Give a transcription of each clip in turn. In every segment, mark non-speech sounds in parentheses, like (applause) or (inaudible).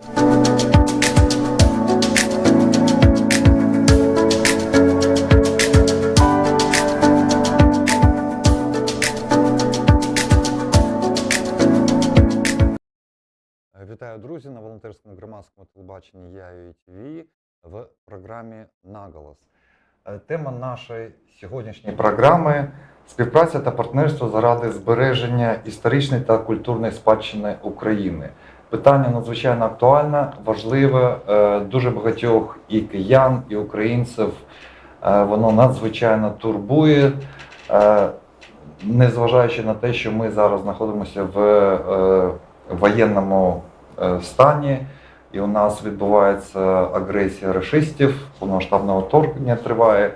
Е, Вітаю, друзі, на волонтерському громадському телебаченні Я і в програмі Наголос. Е, Тема нашої сьогоднішньої програми співпраця та партнерство заради збереження історичної та культурної спадщини України. Питання надзвичайно актуальне, важливе, е, дуже багатьох і киян, і українців. е, Воно надзвичайно турбує. Е, Незважаючи на те, що ми зараз знаходимося в воєнному стані, і у нас відбувається агресія рашистів, повномасштабне вторгнення триває.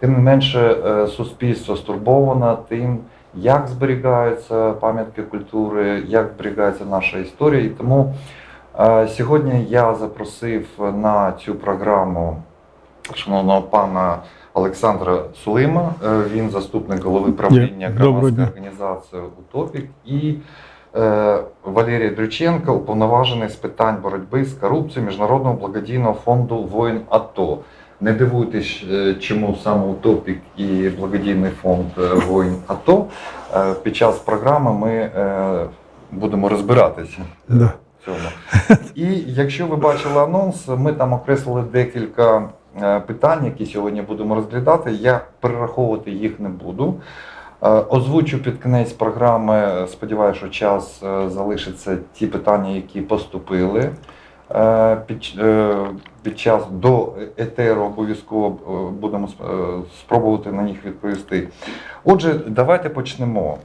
Тим не менше, суспільство стурбовано тим, як зберігаються пам'ятки культури, як зберігається наша історія. І тому е, сьогодні я запросив на цю програму шановного пана Олександра Сулима. Е, Він заступник голови правління громадської організації Утопік і е, Валерій Дрюченко, уповноважений з питань боротьби з корупцією Міжнародного благодійного фонду воїн АТО. Не дивуйтесь, е, чому саме Утопік і благодійний фонд е, воїн АТО. Е, Під час програми ми будемо розбиратися. Да. в цьому. І якщо ви бачили анонс, ми там окреслили декілька питань, які сьогодні будемо розглядати. Я перераховувати їх не буду. Озвучу під кінець програми. Сподіваюся, що час залишиться ті питання, які поступили. Е, Під, е, під час до етеру обов'язково е, будемо спробувати на них відповісти. Отже, давайте почнемо.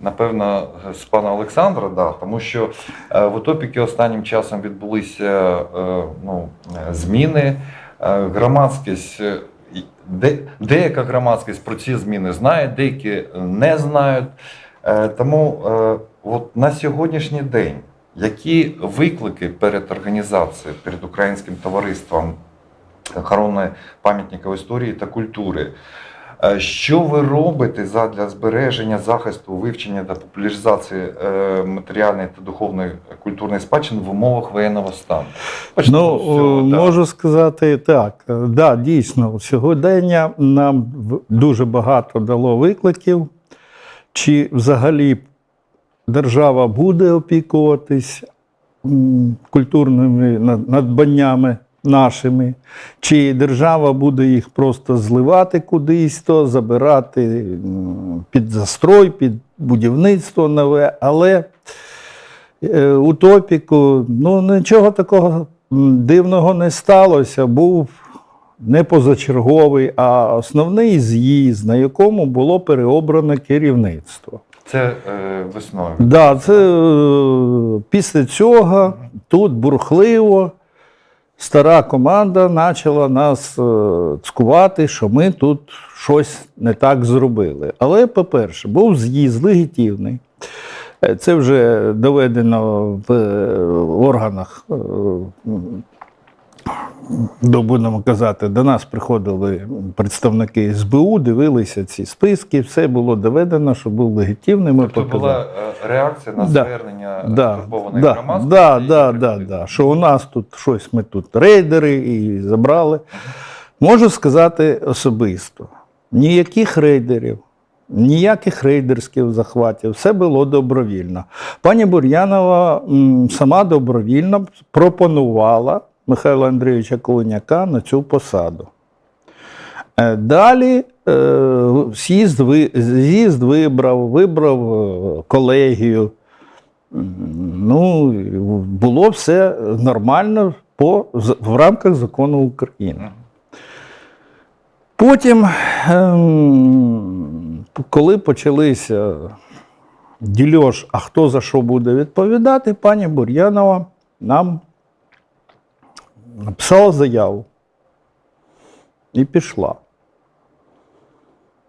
Напевно, з пана Олександра, да, тому що в Утопіки останнім часом відбулися ну, зміни. Громадськість, де, деяка громадськість про ці зміни знає, деякі не знають. Тому от на сьогоднішній день які виклики перед організацією, перед українським товариством охорони пам'ятників історії та культури? Е, Що ви робите задля збереження, захисту, вивчення та популяризації е, матеріальної та духовної культурної спадщини в умовах воєнного стану? Почнемо Ну, з цього, о, да. можу сказати так. Е, Да, дійсно, сьогодення нам дуже багато дало викликів. Чи взагалі держава буде опікуватись культурними надбаннями нашими, чи держава буде їх просто зливати кудись, то забирати під застрой, під будівництво нове. Але е, у топіку ну, нічого такого дивного не сталося. Був не позачерговий, а основний з'їзд, на якому було переобране керівництво. Це е, весною. Да, це е, після цього тут бурхливо стара команда почала нас е, цкувати, що ми тут щось не так зробили. Але, по-перше, був з'їзд легітимний. Е, Це вже доведено в е, органах, будемо казати, до нас приходили представники СБУ, дивилися ці списки, все було доведено, що був легітимний. Ми Тобто показали. була е, реакція на Да. звернення Да, турбованої да, громадськості. да, да, да, да. Що у нас тут щось ми тут рейдери і забрали. Можу сказати особисто: ніяких рейдерів, ніяких рейдерських захватів, все було добровільно. Пані Бур'янова сама добровільно пропонувала Михайла Андрійовича Колоняка на цю посаду. Е, Далі е, з'їзд, з'їзд вибрав, вибрав е, колегію. Ну, було все нормально по, в рамках закону України. Потім, ем, коли почалися дільош, а хто за що буде відповідати, пані Бур'янова нам написала заяву і пішла.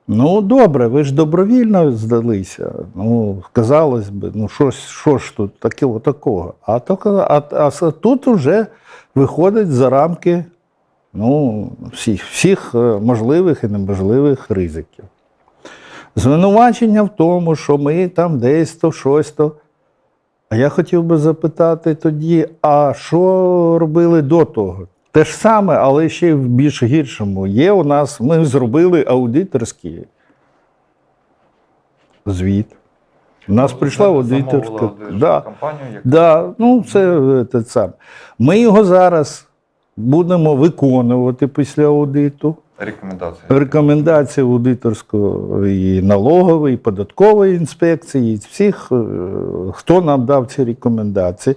Ну, добре, ви ж добровільно здалися. Ну, казалось би, ну що що ж тут такого такого? А, а, а, тут вже виходить за рамки ну, всіх, всіх е, можливих і неможливих ризиків. Звинувачення в тому, що ми там десь то щось то. А я хотів би запитати тоді: а що робили до того? Те ж саме, але ще в більш гіршому. Є у нас, ми зробили аудиторський звіт. У нас прийшла аудиторська. Да. компанія. яка Да, ну це це саме. Ми його зараз будемо виконувати після аудиту. рекомендації. Рекомендації аудиторської і налогової, і податкової інспекції, і всіх, е, хто нам дав ці рекомендації.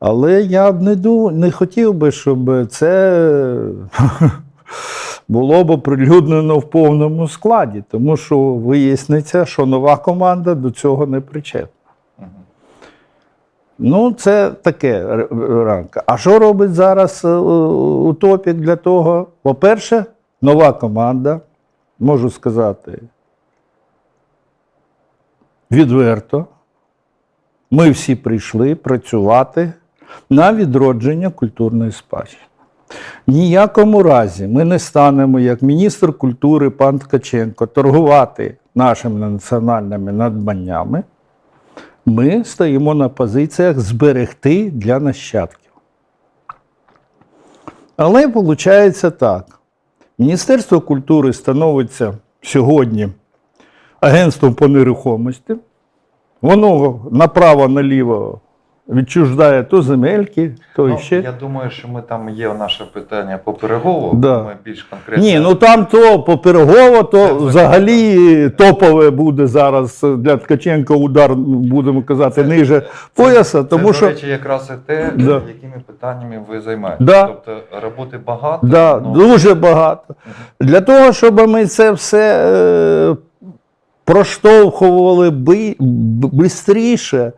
Але я б не, ду, не хотів би, щоб це (laughs) було б оприлюднено в повному складі, тому що виясниться, що нова команда до цього не причетна. Ну, це таке ранка. А що робить зараз е, утопік для того? По-перше, нова команда, можу сказати, відверто. Ми всі прийшли працювати на відродження культурної спадщини. Ніякому разі ми не станемо, як міністр культури пан Ткаченко, торгувати нашими національними надбаннями ми стоїмо на позиціях зберегти для нащадків. Але виходить так: Міністерство культури становиться сьогодні агентством по нерухомості. Воно направо-наліво відчуждає то земельки, то Ну, ще. Я думаю, що ми там є наше питання по перегову. Да. Ми більш конкретно. Ні, ну там то поперегово, то Це взагалі топове буде зараз для Ткаченка удар, будемо казати, Це- ниже пояса, тому це, що. до речі, якраз і те, Да. якими питаннями ви займаєтесь. Да. Тобто роботи багато. Да, ну, дуже багато. Для того, щоб ми це все е, проштовхували би, швидше,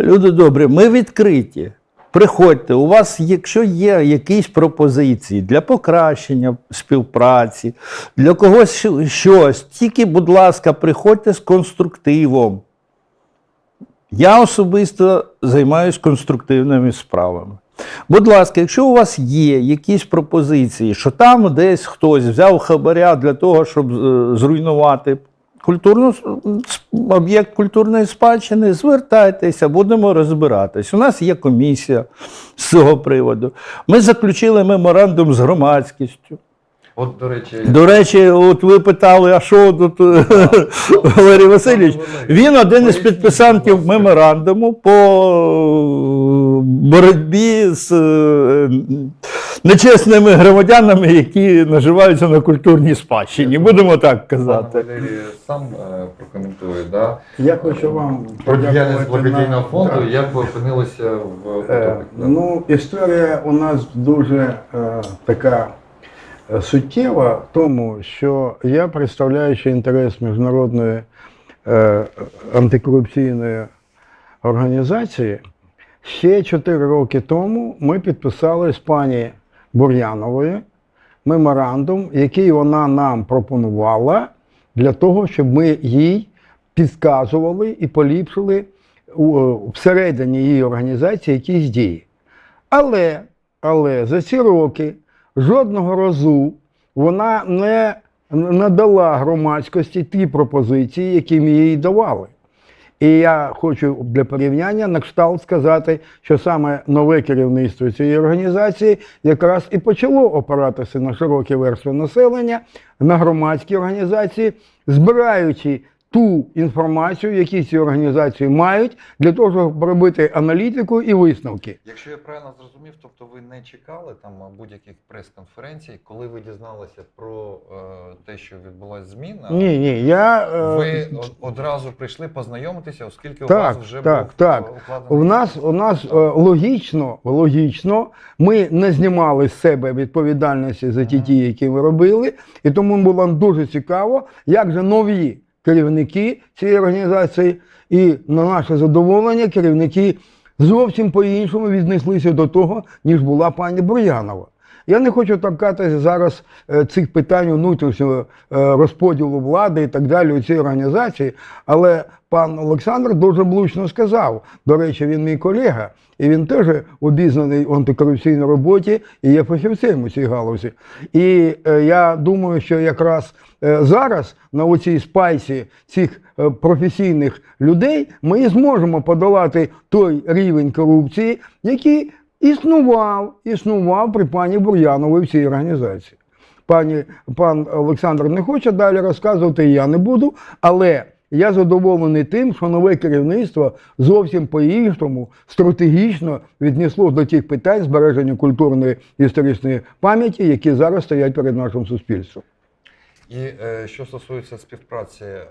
люди добрі, ми відкриті. Приходьте, у вас, якщо є якісь пропозиції для покращення співпраці, для когось щось, тільки, будь ласка, приходьте з конструктивом. Я особисто займаюся конструктивними справами. Будь ласка, якщо у вас є якісь пропозиції, що там десь хтось взяв хабаря для того, щоб е, зруйнувати культурну об'єкт культурної спадщини, звертайтеся, будемо розбиратись. У нас є комісія з цього приводу. Ми заключили меморандум з громадськістю. От, до речі, До речі, от ви питали, а що тут е, (laughs) Валерій Васильович? Він один із підписантів меморандуму по е, боротьбі з е, нечесними громадянами, які наживаються на культурній спадщині. Будемо так казати. Валерій сам прокоментує, да? Я хочу вам про діяльність благодійного фонду, як ви опинилися в Е. Ну, історія у нас дуже е, така суттєва, в тому, що я, представляючи інтерес міжнародної е, антикорупційної організації, ще 4 роки тому ми підписали з пані Бур'яновою меморандум, який вона нам пропонувала для того, щоб ми їй підказували і поліпшили у- всередині її організації якісь дії. Але, але за ці роки жодного разу вона не надала громадськості ті пропозиції, які ми їй давали. І я хочу для порівняння на кшталт сказати, що саме нове керівництво цієї організації якраз і почало опиратися на широкі верстви населення, на громадські організації, збираючи ту інформацію, яку ці організації мають, для того, щоб робити аналітику і висновки. Якщо я правильно зрозумів, тобто ви не чекали там будь-яких прес-конференцій, коли ви дізналися про е, те, що відбулася зміна, Ні, ні, я е, ви одразу прийшли познайомитися, оскільки у вас вже так, був так. укладений. У нас, у нас е, логічно, логічно, ми не знімали з себе відповідальності за ті дії, які ми робили, і тому було дуже цікаво, як же нові керівники цієї організації і на наше задоволення керівники зовсім по-іншому віднеслися до того, ніж була пані Бур'янова. Я не хочу торкатися зараз е, цих питань внутрішнього е, розподілу влади і так далі у цій організації, але пан Олександр дуже влучно сказав. До речі, він мій колега, і він теж обізнаний в антикорупційній роботі і є фахівцем у цій галузі. І е, я думаю, що якраз зараз на оцій спайсі цих е, професійних людей ми і зможемо подолати той рівень корупції, який існував, існував при пані Бур'яновій в цій організації. Пані, пан Олександр не хоче далі розказувати, я не буду, але я задоволений тим, що нове керівництво зовсім по-іншому стратегічно віднесло до тих питань збереження культурної історичної пам'яті, які зараз стоять перед нашим суспільством. І е, що стосується співпраці, е,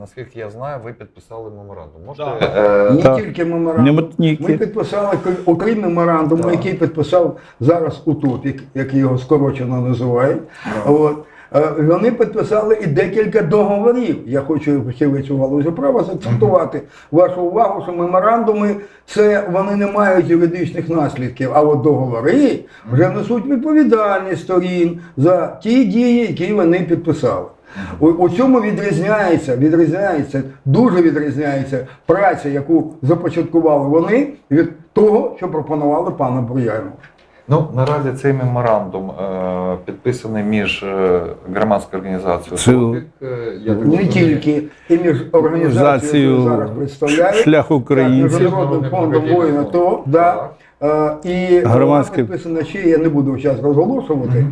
наскільки я знаю, ви підписали меморандум. Можете Да. е, Не Так. тільки меморандум. Не тільки. Ми підписали кр- окрім меморандуму, Да. який підписав зараз Утопік, як його скорочено називають. От. Е, Вони підписали і декілька договорів. Я хочу фахівець у галузі права заакцентувати вашу увагу, що меморандуми це вони не мають юридичних наслідків, а от договори вже несуть відповідальність сторін за ті дії, які вони підписали. У, у цьому відрізняється, відрізняється, дуже відрізняється праця, яку започаткували вони від того, що пропонували пана Бур'янову. Ну, наразі цей меморандум е, підписаний між е, громадською організацією Це- «Топік», е, я так Не розумію, тільки і між організацією, зараз представляють шлях українців. Міжнародним фондом воїна ТО, да, е, і Громадське- вона підписана ще, я не буду зараз розголошувати,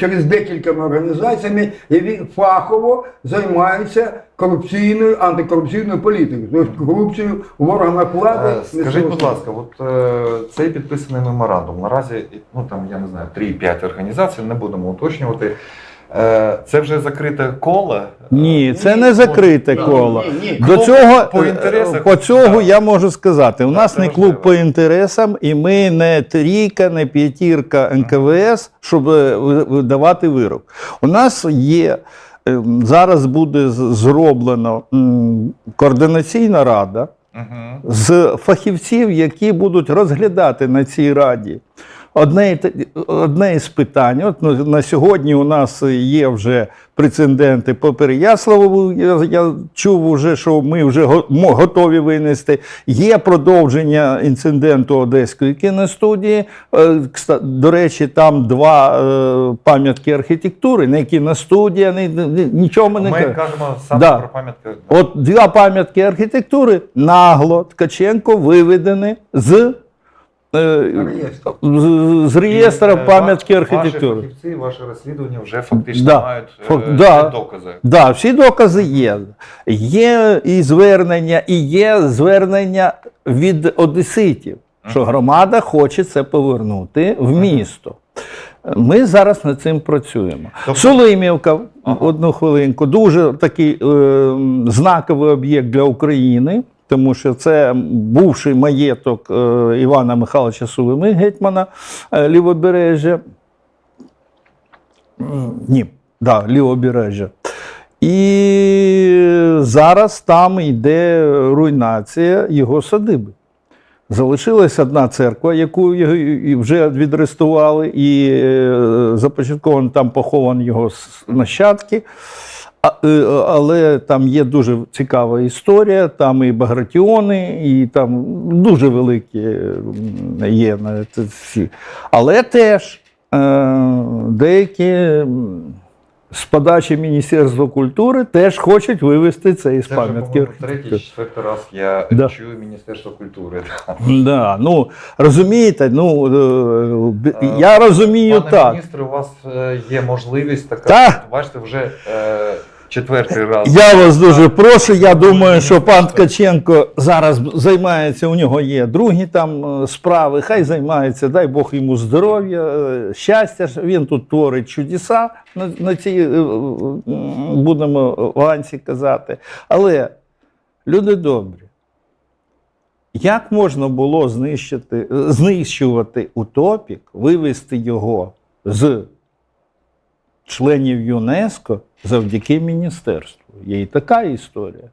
через декількома організаціями, які фахово займаються корупційною, антикорупційною політикою, тобто корупцією в органах влади. Е, Скажіть, будь ласка, от е, цей підписаний меморандум. Наразі, ну там я не знаю, 3-5 організацій, не будемо уточнювати. Е, це вже закрите коло. Ні, це Ні, не закрите коло. До цього по інтересах, по цього я можу сказати. У нас не клуб по інтересам, і ми не трійка, не п'ятірка НКВС, щоб е, видавати вирок. У нас є е, зараз буде зроблено координаційна рада Мгм. з фахівців, які будуть розглядати на цій раді. Одне, одне із питань. От ну, на сьогодні у нас є вже прецеденти по Переяславу. Я, я чув вже, що ми вже готові винести. Є продовження інциденту Одеської кіностудії. Е, До речі, там два е, пам'ятки архітектури, не кіностудія, ні- нічого ми не Ми кажемо. саме Да. про пам'ятки. От два пам'ятки архітектури нагло Ткаченко виведені з, Реєстр. з, з реєстра е, пам'ятки архітектури. Ваші фахівці, ваші розслідування вже фактично Да. мають Фак- е, да. докази. Да, всі докази є. Є і звернення, і є звернення від одеситів, що громада хоче це повернути в місто. Ми зараз над цим працюємо. Тобто- Сулимівка, Ага. одну хвилинку, дуже такий е, знаковий об'єкт для України, тому що це бувший маєток е, Івана Михайловича Сулими, гетьмана е, Лівобережжя. Ні, да, лівобережжя. І зараз там йде руйнація його садиби. Залишилась одна церква, яку вже відреставрували, і е, започатковано там поховані його нащадки. Е, Але там є дуже цікава історія, там і багратіони, і там дуже великі є всі. Але теж е, деякі з подачі Міністерства культури теж хочуть вивести це із пам'ятки. третій, четвертий раз я Да. чую Міністерство культури. Да, ну розумієте, ну е, Е, я розумію Пане так. міністре, у вас е, є можливість така. Так. Бачите, вже е, четвертий раз. Я вас дуже прошу. Я думаю, що пан. Ткаченко зараз займається. У нього є другі там е, справи. Хай займається. Дай Бог йому здоров'я, е, щастя. Він тут творить чудеса на, на цій е, будемо ланці казати. Але люди добрі. Як можна було знищити, знищувати утопік, вивести його з членів ЮНЕСКО завдяки міністерству? Є і така історія.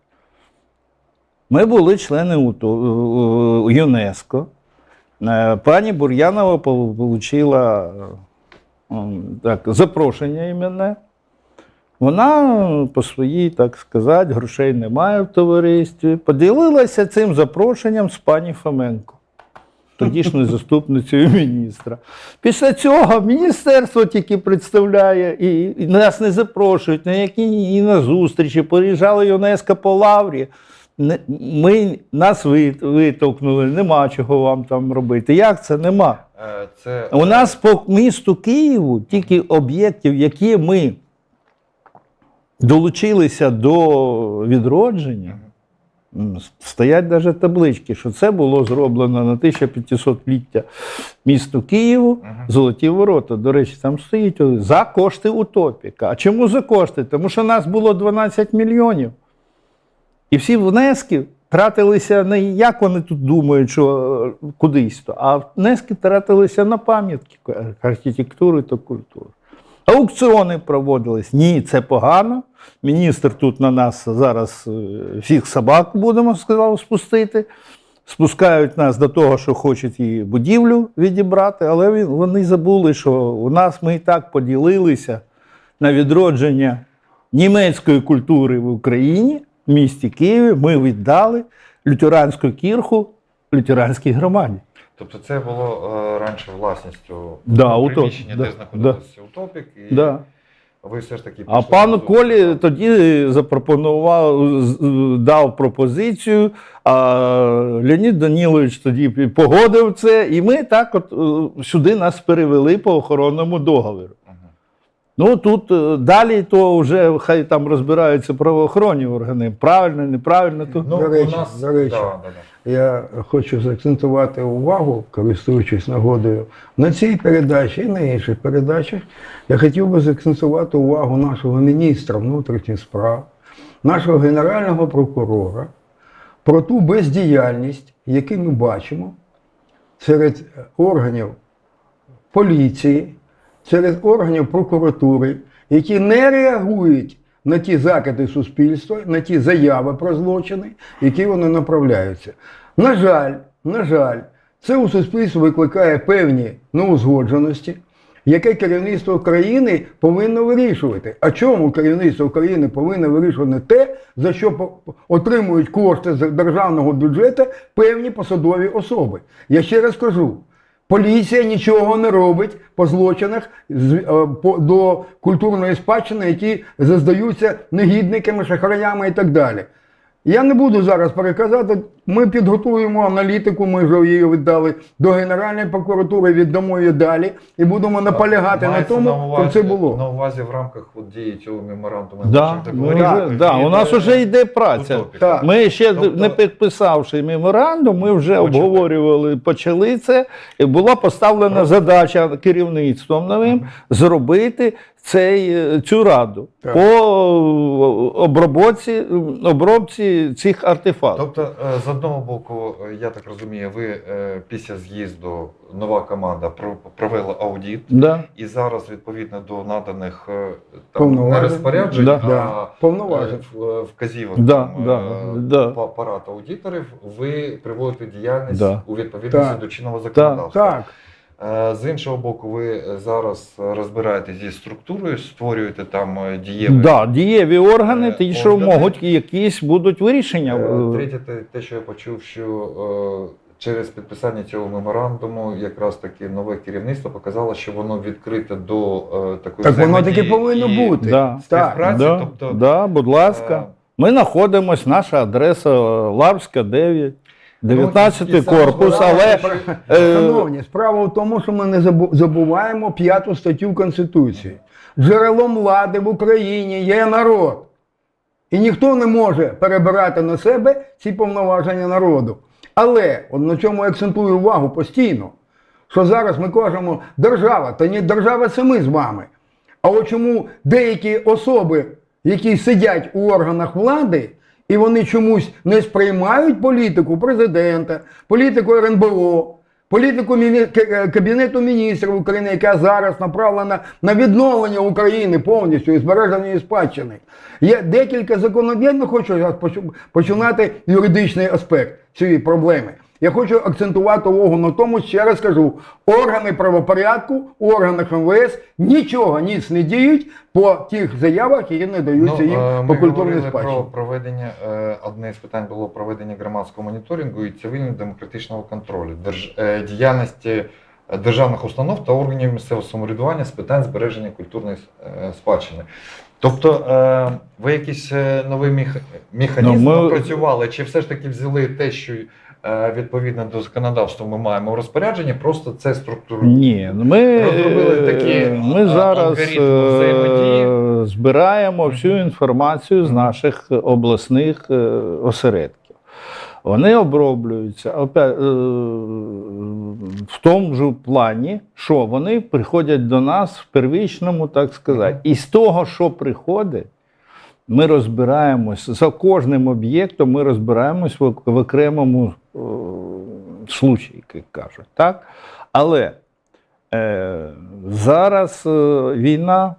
Ми були члени е, ЮНЕСКО. Е, Пані Бур'янова отримала м, так, запрошення іменне. Вона по своїй, так сказати, грошей немає в товаристві. Поділилася цим запрошенням з пані Фоменко, тодішньою заступницею міністра. Після цього міністерство тільки представляє і, і нас не запрошують, на які і на зустрічі. Приїжджали ЮНЕСКО по лаврі. Ми, нас ви- витовкнули, нема чого вам там робити. Як це нема? Е, Це У нас по місту Києву тільки об'єктів, які ми долучилися до відродження, стоять навіть таблички, що це було зроблено на 1500-ліття місту Києву, Золоті ворота. До речі, там стоїть за кошти утопіка. А чому за кошти? Тому що нас було 12 мільйонів. І всі внески тратилися не як вони тут думають, що е, кудись то, а внески тратилися на пам'ятки архітектури та культури. Аукціони проводились. Ні, це погано. Міністр тут на нас зараз е, всіх собак будемо сказав спустити. Спускають нас до того, що хочуть і будівлю відібрати, але вони забули, що у нас ми і так поділилися на відродження німецької культури в Україні, в місті Києві. Ми віддали лютеранську кірху лютеранській громаді. Тобто це було е, раніше власністю Да, приміщення, да, де знаходився утопік, і Да. Ви все ж таки А пан на Колі тоді запропонував, дав пропозицію, а Леонід Данілович тоді погодив це, і ми так от е, сюди нас перевели по охоронному договору. Ну тут е, далі то вже хай там розбираються правоохоронні органи. Правильно, неправильно. То... Ну, До речі, нас до речі. Да, да, да. Я хочу заакцентувати увагу, користуючись нагодою, на цій передачі і на інших передачах. Я хотів би заакцентувати увагу нашого міністра внутрішніх справ, нашого генерального прокурора про ту бездіяльність, яку ми бачимо серед органів поліції, серед органів прокуратури, які не реагують на ті закиди суспільства, на ті заяви про злочини, які вони направляються. На жаль, на жаль, це у суспільстві викликає певні неузгодженості, яке керівництво країни повинно вирішувати. А чому керівництво країни повинно вирішувати те, за що отримують кошти з державного бюджету певні посадові особи? Я ще раз кажу. Поліція нічого не робить по злочинах е, до культурної спадщини, які заздаються негідниками, шахраями і так далі. Я не буду зараз переказати. Ми підготуємо аналітику, ми вже її віддали до Генеральної прокуратури, віддамо її далі і будемо наполягати на тому, увазі- щоб це було. На увазі в рамках от, дії цього меморандуму. Да, ми говорити, да, у нас вже йде праця. Так. Ми ще Тобто- не підписавши меморандум, ми вже Почали. обговорювали, почали це. І була поставлена задача керівництвом новим зробити цей, е, цю раду Так. по обробці, обробці цих артефактів. Тобто, е, з одного боку, е, я так розумію, ви е, після з'їзду нова команда про- провела аудит, Да. і зараз, відповідно до наданих е, там, не розпоряджень, Да. а Да. Повноважень. е, е, вказівок Да, там, да, е, да. по апарату аудиторів, ви приводите діяльність Да. у відповідності Так. до чинного законодавства. Так, Е, З іншого боку, ви е, зараз розбираєтесь зі структурою, створюєте там е, дієві. Да, дієві органи, Е, ті, що можуть якісь будуть вирішення. Е, Третє, те, те, що я почув, що е, через підписання цього меморандуму якраз таки нове керівництво показало, що воно відкрите до е, такої так воно таки повинно і бути. Да. Співпраці. да, тобто, да, будь ласка. е, Ми знаходимося, наша адреса Лавська 9, 19 Ну, і саме корпус, але е, Шановні, справа в тому, що ми не забуваємо п'яту статтю Конституції. Джерелом влади в Україні є народ. І ніхто не може перебирати на себе ці повноваження народу. Але от на чому я акцентую увагу постійно, що зараз ми кажемо держава, та ні, держава це ми з вами. А от чому деякі особи, які сидять у органах влади, і вони чомусь не сприймають політику президента, політику РНБО, політику е, Кабінету міністрів України, яка зараз направлена на відновлення України повністю і збереження спадщини. Є декілька законодавчих, хочу починати юридичний аспект цієї проблеми. Я хочу акцентувати увагу на тому, ще раз кажу, органи правопорядку, у органах МВС нічого ніц не діють по тих заявах, які не даються їм е, по ми культурній говорили про проведення, е, одне з питань було проведення громадського моніторингу і цивільно-демократичного контролю, держ, е, діяльності державних установ та органів місцевого самоврядування з питань збереження культурної спадщини. Тобто ви якийсь е, новий механізм Ну, ми- напрацювали, чи все ж таки взяли те, що відповідно до законодавства ми маємо в розпорядженні, просто це структуру. Ні, ну ми, Розробили такі, е, ми зараз е, взаємодії. збираємо всю інформацію з наших обласних е, осередків. Вони оброблюються е, в тому ж плані, що вони приходять до нас в первічному, так сказати. І з того, що приходить, ми розбираємось за кожним об'єктом, ми розбираємось в окремому е, случаї, як кажуть. Так? Але е, зараз е, війна,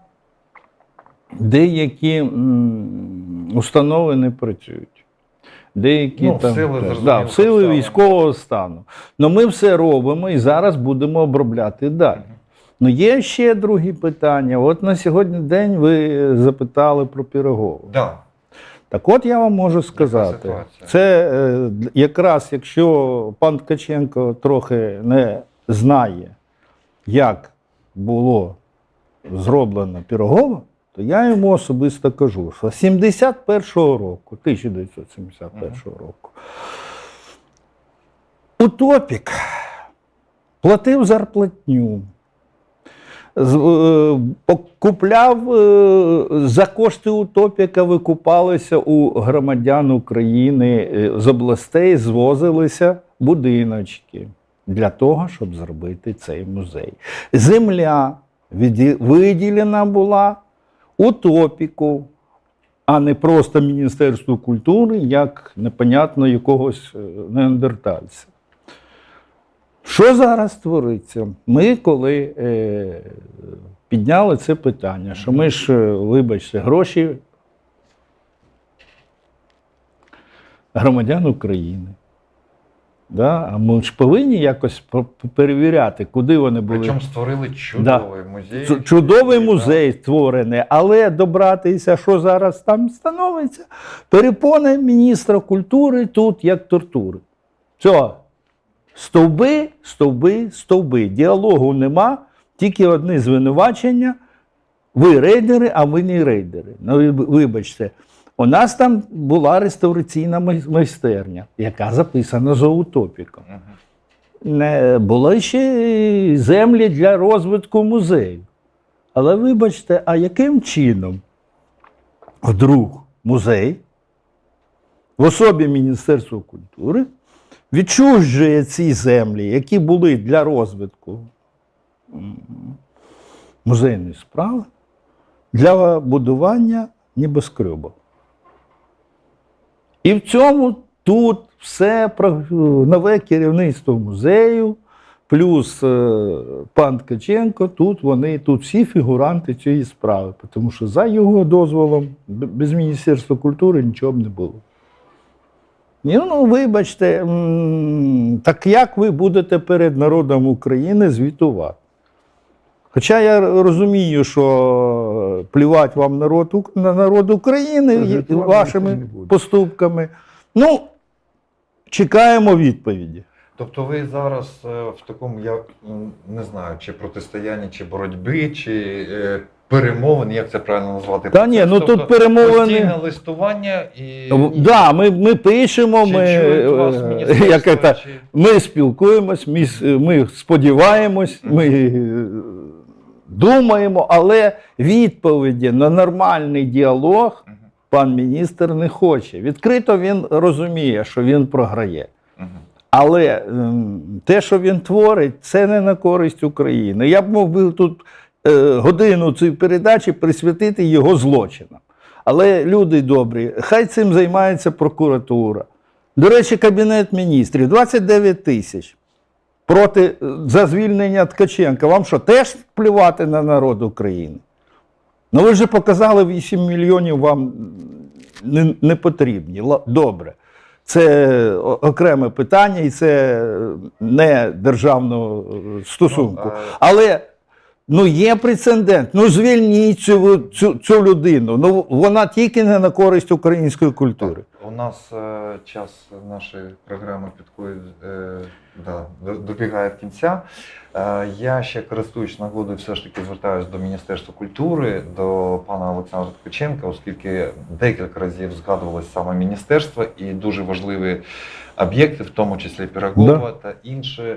деякі м, установи не працюють. Деякі Ну, там сили, зрозуміло, да, сили військового стану. Ну ми все робимо і зараз будемо обробляти далі. Ну, є ще другі питання. От на сьогодні день ви запитали про Пірогову. Да. Так от я вам можу сказати, це е, якраз якщо пан Ткаченко трохи не знає, як було зроблено Пірогова, то я йому особисто кажу, що з 71-го року, 1971 року, Утопік платив зарплатню. Е, Купляв е, за кошти утопіка, викупалися у громадян України е, з областей, звозилися будиночки для того, щоб зробити цей музей. Земля виділена була утопіку, а не просто Міністерству культури, як непонятно якогось неандертальця. Що зараз твориться? Ми коли е, підняли це питання, що ми ж, е, вибачте, гроші громадян України. Да? А ми ж повинні якось перевіряти, куди вони були. Причому створили чудовий музей. Чу- Чудовий Да. музей створений, але добратися, що зараз там становиться, перепони міністра культури тут як тортури. Все. Стовби, стовби, стовби. Діалогу нема, тільки одне звинувачення. Ви рейдери, а ми не рейдери. Ну, вибачте, у нас там була реставраційна майстерня, яка записана за утопіком. Не ще землі для розвитку музею. Але вибачте, а яким чином вдруг музей в особі Міністерства культури відчужує ці землі, які були для розвитку музейної справи, для будування небоскребів. І в цьому тут все нове керівництво музею, плюс е, пан Ткаченко, тут вони, тут всі фігуранти цієї справи, тому що за його дозволом, без Міністерства культури нічого б не було. Ні, ну, вибачте, так як ви будете перед народом України звітувати? Хоча я розумію, що плювати вам народ, на народ України і вашими поступками. Ну, чекаємо відповіді. Тобто ви зараз е, в такому, я не знаю, чи протистоянні, чи боротьби, чи е, перемовин, як це правильно назвати? Та ні, ну Тобто тут перемовини. Постійне листування і. Да, ми, ми пишемо, Чи ми, чують вас е, міністерство, як це, чи- ми спілкуємось, ми, с- ми сподіваємось, ми е, думаємо, але відповіді на нормальний діалог Мгм. пан міністр не хоче. Відкрито він розуміє, що він програє. Мгм. Але ем, те, що він творить, це не на користь України. Я б мог би тут е, годину цієї передачі присвятити його злочинам. Але люди добрі, хай цим займається прокуратура. До речі, Кабінет міністрів 29 тисяч проти е, за звільнення Ткаченка. Вам що, теж плювати на народ України? Ну ви вже показали 8 мільйонів вам не, не потрібні. Добре. Це окреме питання, і це не державного е, стосунку. Ну, е, Але ну, є прецедент. Ну звільніть цю, цю, цю людину. Ну вона тільки не на користь української культури. У нас е, час нашої програми підходить, е, да, до- добігає кінця. Е, я ще користуючись нагодою, все ж таки звертаюся до Міністерства культури, до пана Олександра Ткаченка, оскільки декілька разів згадувалось саме міністерство і дуже важливі об'єкти, в тому числі Пірогова та інші.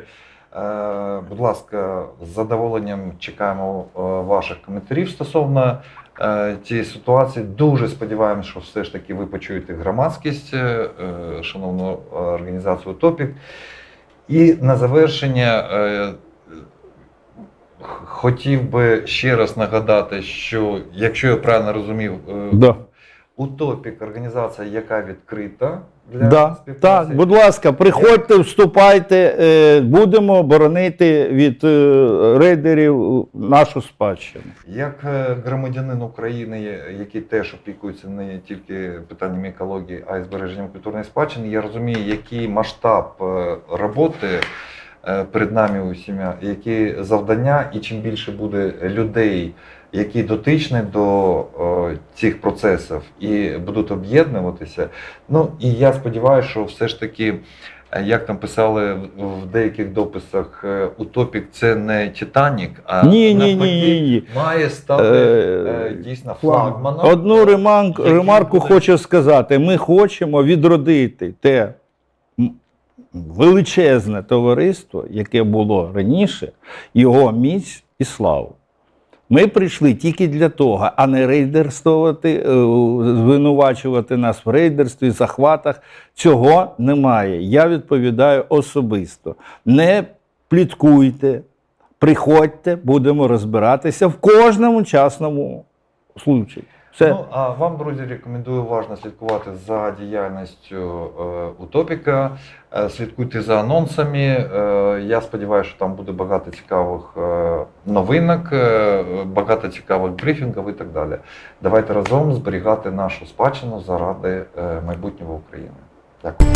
Е, Будь ласка, з задоволенням чекаємо е, ваших коментарів стосовно е, цієї ситуації. Дуже сподіваємося, що все ж таки ви почуєте громадськість, шановну організацію Топік. І на завершення хотів би ще раз нагадати, що якщо я правильно розумів, Да. Утопік організація, яка відкрита для Да, співпраці. так, будь ласка, приходьте, вступайте, е, будемо боронити від е, рейдерів нашу спадщину. Як е, громадянин України, який теж опікується не тільки питаннями екології, а й збереженням культурної спадщини, я розумію, який масштаб роботи перед нами усіма, які завдання, і чим більше буде людей, які дотичні до е, цих процесів і будуть об'єднуватися. Ну і я сподіваюся, що все ж таки. е, Як там писали в- деяких дописах, е, утопік це не Титанік, а Ні, ні, ні, ні, ні. має стати Е, дійсно флагманом. Одну реманк, ремарку буде- хочу сказати: ми хочемо відродити те величезне товариство, яке було раніше, його міць і славу. Ми прийшли тільки для того, а не рейдерствувати, е, звинувачувати нас в рейдерстві, захватах. Цього немає. Я відповідаю особисто. Не пліткуйте, приходьте, будемо розбиратися в кожному частному случаї. Все. Ну, а вам, друзі, рекомендую уважно слідкувати за діяльністю е, Утопіка. Е, слідкуйте за анонсами. Е, я сподіваюся, що там буде багато цікавих е, новинок, е, багато цікавих брифінгів і так далі. Давайте разом зберігати нашу спадщину заради е, майбутнього України. Дякую.